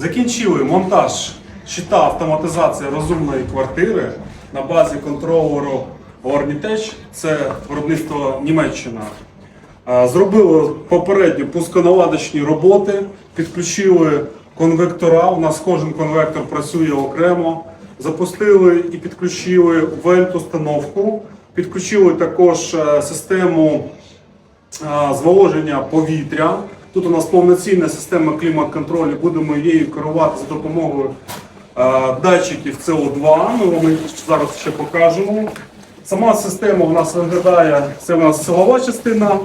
Закінчили монтаж щита автоматизації розумної квартири на базі контролеру Ornitech. Це виробництво Німеччина. Е, Зробили попередньо пусконаладочні роботи, підключили конвектора. У нас кожен конвектор працює окремо. Запустили і підключили вельт-установку, підключили також е, систему е, зволоження повітря. Тут у нас повноцінна система клімат-контролю, будемо її керувати за допомогою е, датчиків СО2. Ми вам зараз ще покажемо. Сама система у нас виглядає, це у нас силова частина,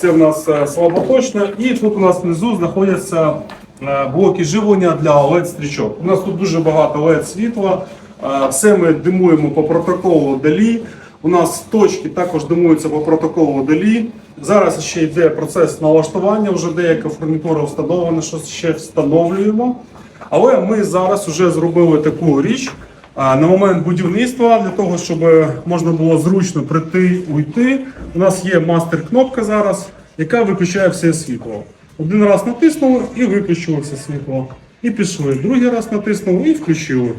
це у нас е, слаботочна, і тут у нас внизу знаходяться е, блоки живлення для LED-стрічок. У нас тут дуже багато LED-світла. Все ми димуємо по протоколу DALI. У нас точки також димуються по протоколу DALI. Зараз ще йде процес налаштування, вже деяка фурнітура встановлена, що ще встановлюємо. Але ми зараз вже зробили таку річ на момент будівництва для того, щоб можна було зручно прийти, уйти. У нас є мастер-кнопка зараз, яка виключає все світло. Один раз натиснули і виключили все світло. І пішли. Другий раз натиснули і включили.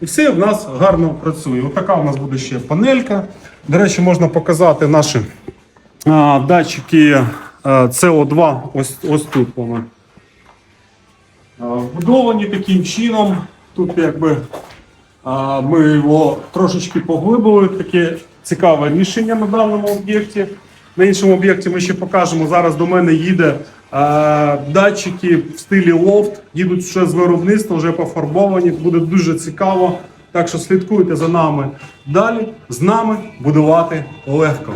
І все в нас гарно працює. Ось така у нас буде ще панелька. До речі, можна показати наші а, датчики е, CO2. Ось, ось тут вони. Вбудовані таким чином. Тут якби а, ми його трошечки поглибили. Таке цікаве рішення на даному об'єкті. На іншому об'єкті ми ще покажемо. Зараз до мене їде датчики в стилі лофт. Їдуть ще з виробництва, вже пофарбовані. Буде дуже цікаво. Так що слідкуйте за нами далі. З нами будувати легко.